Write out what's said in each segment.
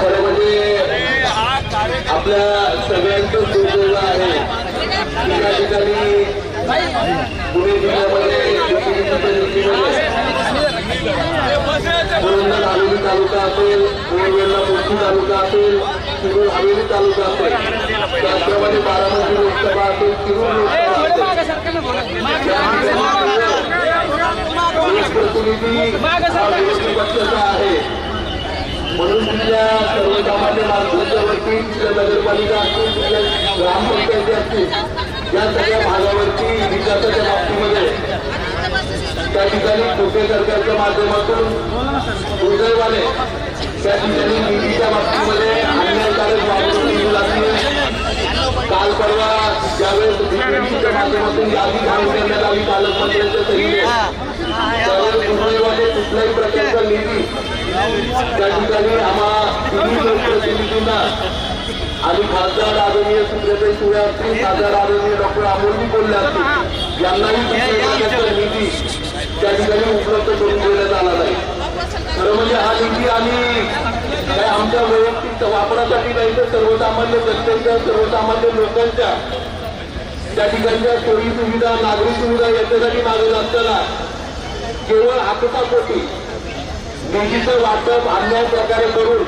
खरं म्हणजे आपल्या सगळ्यांचं दुर्दैव आहे. की या ठिकाणी पुणे जिल्ह्यामध्ये हवेली तालुका असेल वेळवेळला मोठी तालुका असेल शिरूर हवेली तालुका असेल. त्याचप्रमाणे बारामती लोकसभा असेल शिरूर लोकसभा. असेल एक प्रतिनिधी पक्षाचा आहे. म्हणून तिथल्या सर्वसामान्य माणसांच्या वरती तिथल्या नगरपालिका असतील तिथल्या ग्रामपंचायती असतील या सगळ्या भागावरती विकासाच्या बाबतीमध्ये त्या ठिकाणी खोटे सरकारच्या माध्यमातून दुर्दैवाने त्या ठिकाणी निधीच्या बाबतीमध्ये अन्यायकारक वागणूक लागली काल परवा ज्यावेळेस बीजेपीच्या माध्यमातून यादी घालून करण्यात आली पालकमंत्र्यांच्या सहीने त्यावेळेस दुर्दैवाने कुठल्याही प्रकारचा निधी त्या ठिकाणी आम्हा तिन्ही आणि खासदार आदरणीय सुप्रियाताई सुळे असतील खासदार आदरणीय डॉक्टर अमोलजी बोलले असतील यांनाही निधी त्या ठिकाणी उपलब्ध करून देण्यात आला नाही खरं म्हणजे हा निधी आम्ही काय आमच्या वैयक्तिक वापरासाठी नाही तर सर्वसामान्य जनतेच्या सर्वसामान्य लोकांच्या त्या ठिकाणच्या सोयी सुविधा नागरी सुविधा याच्यासाठी मागत असताना केवळ आपसापोटी निधीचं वाटप अन्याय प्रकारे करून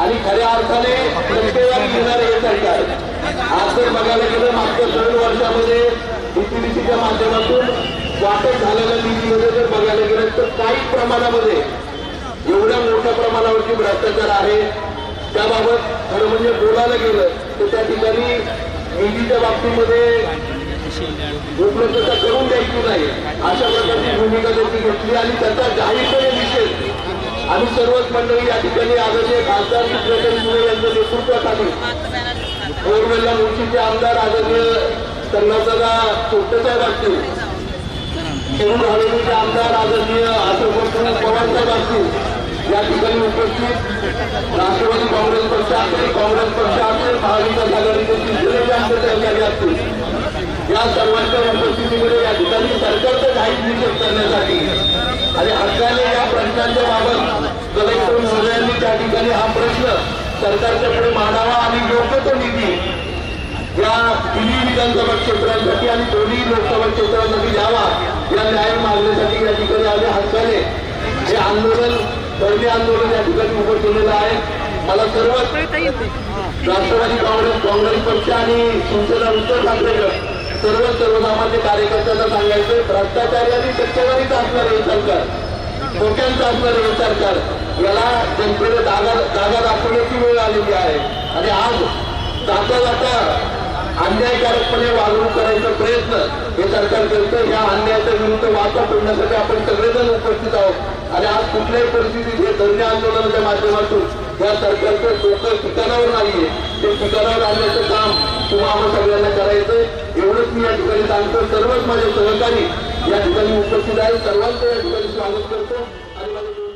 आणि खऱ्या अर्थाने प्रत्येकाने घेणारे हे सरकार. आज जर बघायला गेलं मागच्या दोन वर्षामध्ये डीपीडीसीच्या माध्यमातून वाटप झालेल्या निधीमध्ये जर बघायला गेलं तर काही प्रमाणामध्ये एवढ्या मोठ्या प्रमाणावरती भ्रष्टाचार आहे. त्याबाबत खरं म्हणजे बोलायला गेलं तर त्या ठिकाणी निधीच्या बाबतीमध्ये उपलब्धता करून द्यायची नाही. अशा प्रकारची भूमिका त्यांनी घेतली आणि त्याचा जाहीरपणे विषय आम्ही सर्वच मंडळी या ठिकाणी आदरणीय खासदार सुप्रियाताई सुळे यांच्या नेतृत्वाखाली बोरवेलला मुंशीचे आमदार आदरणीय संघाचा कोट्टेसाहेब असतील शिरूर हवेलीचे आमदार आदरणीय आश्रम पवारसाहेब असतील या ठिकाणी उपस्थित राष्ट्रवादी काँग्रेस पक्ष असेल काँग्रेस पक्ष असेल महाविकास आघाडीचे शिवसेनेचे आमचे सहकारी असतील या सर्वांच्या उपस्थितीमध्ये या ठिकाणी सरकारचं जाहीर निषेध करण्यासाठी आणि हक्काने या प्रश्नांच्या बाबत कलेक्टर महोदयांनी त्या ठिकाणी हा प्रश्न सरकारच्या पुढे मांडावा आणि योग्य तो निधी या तिन्ही विधानसभा क्षेत्रांसाठी आणि दोन्ही लोकसभा क्षेत्रांसाठी द्यावा या न्याय मागण्यासाठी या ठिकाणी आम्ही हक्काने हे आंदोलन धरणे आंदोलन या ठिकाणी उभं केलेलं आहे. मला सर्व राष्ट्रवादी काँग्रेस काँग्रेस पक्ष आणि शिवसेना उद्धव ठाकरे सर्व सर्वसामान्य कार्यकर्त्यांना सांगायचं भ्रष्टाचार्यांनी आणि टक्केवारीच असणार हे सरकार धोक्यांचं असणार हे सरकार याला जनतेने जागा जागा दाखवण्याची वेळ आलेली आहे. आणि आज जाता जाता अन्यायकारकपणे वागणूक करायचा प्रयत्न हे सरकार करतं या अन्यायाच्या विरुद्ध वाचा फोडण्यासाठी आपण सगळेजण उपस्थित आहोत. आणि आज कुठल्याही परिस्थितीत हे धरणे आंदोलनाच्या माध्यमातून या सरकारचं डोकं ठिकाणावर नाहीये. ते ठिकाणावर आणण्याचं काम तुम्हा आम्हा सगळ्यांना करायचंय. एवढंच मी या ठिकाणी सांगतो सर्वच माझे सहकारी या ठिकाणी उपस्थित आहेत. सर्वांचं या ठिकाणी स्वागत करतो. आणि माझे